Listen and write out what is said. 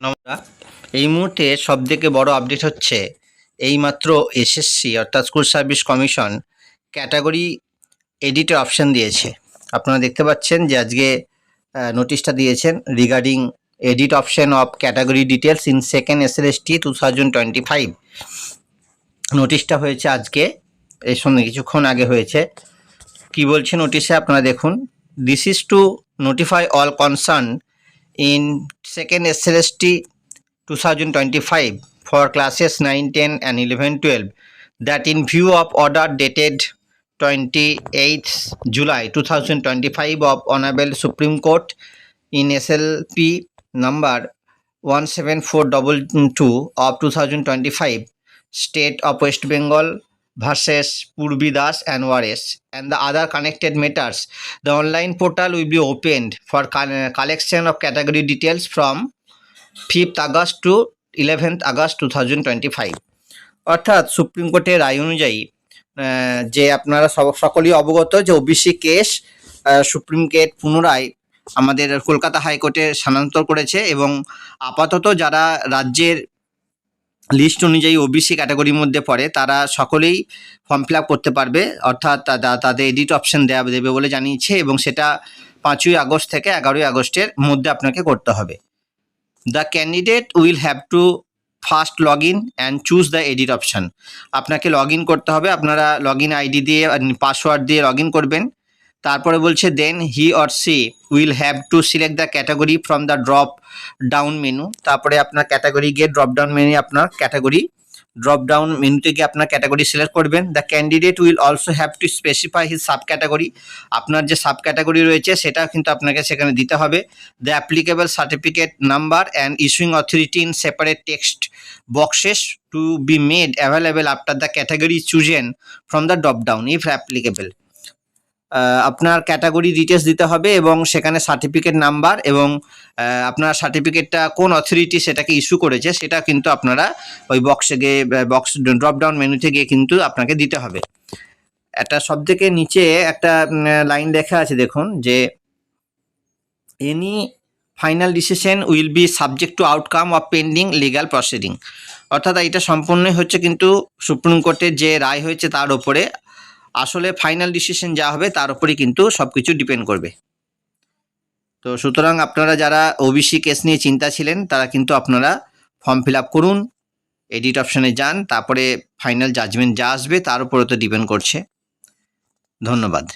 নমস্কার। এই মুহূর্তে সবথেকে বড় আপডেট হচ্ছে এইমাত্র এসএসসি অর্থাৎ স্কুল সার্ভিস কমিশন ক্যাটাগরি এডিটের অপশান দিয়েছে। আপনারা দেখতে পাচ্ছেন যে আজকে নোটিশটা দিয়েছেন regarding edit option of category details in second S L S T two thousand twenty five নোটিশটা হয়েছে আজকে, এর সঙ্গে কিছুক্ষণ আগে হয়েছে। কি বলছে নোটিশে আপনারা দেখুন। This is to notify all concern in second SLST 2025 for classes 9, 10 and 11, 12 that in view of order dated 28th July 2025 of Honorable Supreme Court in SLP number 17422 of 2025 State of West Bengal versus Purbi Das and অ্যানওয়ারেস and the other connected matters the online portal will be opened for collection of category details from fifth August to eleventh August two thousand twenty five অর্থাৎ supreme কোর্টের রায় অনুযায়ী যে আপনারা সব, সকলেই অবগত যে ওবিসি কেস সুপ্রিম কোর্ট পুনরায় আমাদের কলকাতা হাইকোর্টে স্থানান্তর করেছে এবং আপাতত যারা রাজ্যের লিস্ট অনুযায়ী ওবিসি ক্যাটাগরির মধ্যে পড়ে, তারা সকলেই ফর্ম ফিল করতে পারবে, অর্থাৎ তাদের এডিট অপশন দেওয়া দেবে বলে জানিয়েছে এবং সেটা পাঁচই আগস্ট থেকে এগারোই আগস্টের মধ্যে আপনাকে করতে হবে। The candidate will have to first log in and choose the edit option আপনাকে লগ ইন করতে হবে, আপনারা লগ ইন আইডি দিয়ে পাসওয়ার্ড দিয়ে লগ ইন করবেন। তারপরে বলছে then he or she will have to select the category from the drop down menu তারপরে আপনার ক্যাটাগরি গিয়ে ড্রপ ডাউন মেনু আপনার ক্যাটাগরি ড্রপ ডাউন মেনুতে গিয়ে আপনার ক্যাটাগরি সিলেক্ট করবেন। The candidate will also have to specify his sub category আপনার যে সাব ক্যাটাগরি রয়েছে সেটা কিন্তু আপনাকে সেখানে দিতে হবে। The applicable certificate number and issuing authority in separate text boxes to be made available after the category chosen from the drop down if applicable আপনার ক্যাটাগরি ডিটেলস দিতে হবে এবং সেখানে সার্টিফিকেট নাম্বার এবং আপনার সার্টিফিকেটটা কোন অথরিটি সেটাকে ইস্যু করেছে সেটা কিন্তু আপনারা ওই বক্সে গিয়ে বক্স ড্রপ ডাউন মেনুতে গিয়ে কিন্তু আপনাকে দিতে হবে। একটা সব থেকে নিচে একটা লাইন লেখা আছে দেখুন যে any final decision will be subject to outcome of pending legal proceeding অর্থাৎ এটা সম্পূর্ণই হচ্ছে কিন্তু সুপ্রিম কোর্টের যে রায় হয়েছে তার ওপরে আসলে ফাইনাল ডিসিশন যা হবে তার উপরেই কিন্তু সব কিছু ডিপেন্ড করবে। তো সুতরাং আপনারা যারা ওবিসি কেস নিয়ে চিন্তা ছিলেন, তারা কিন্তু আপনারা ফর্ম ফিল আপ করুন এডিট অপশানে যান, তারপরে ফাইনাল জাজমেন্ট যা আসবে তার উপরে তো ডিপেন্ড করছে। ধন্যবাদ।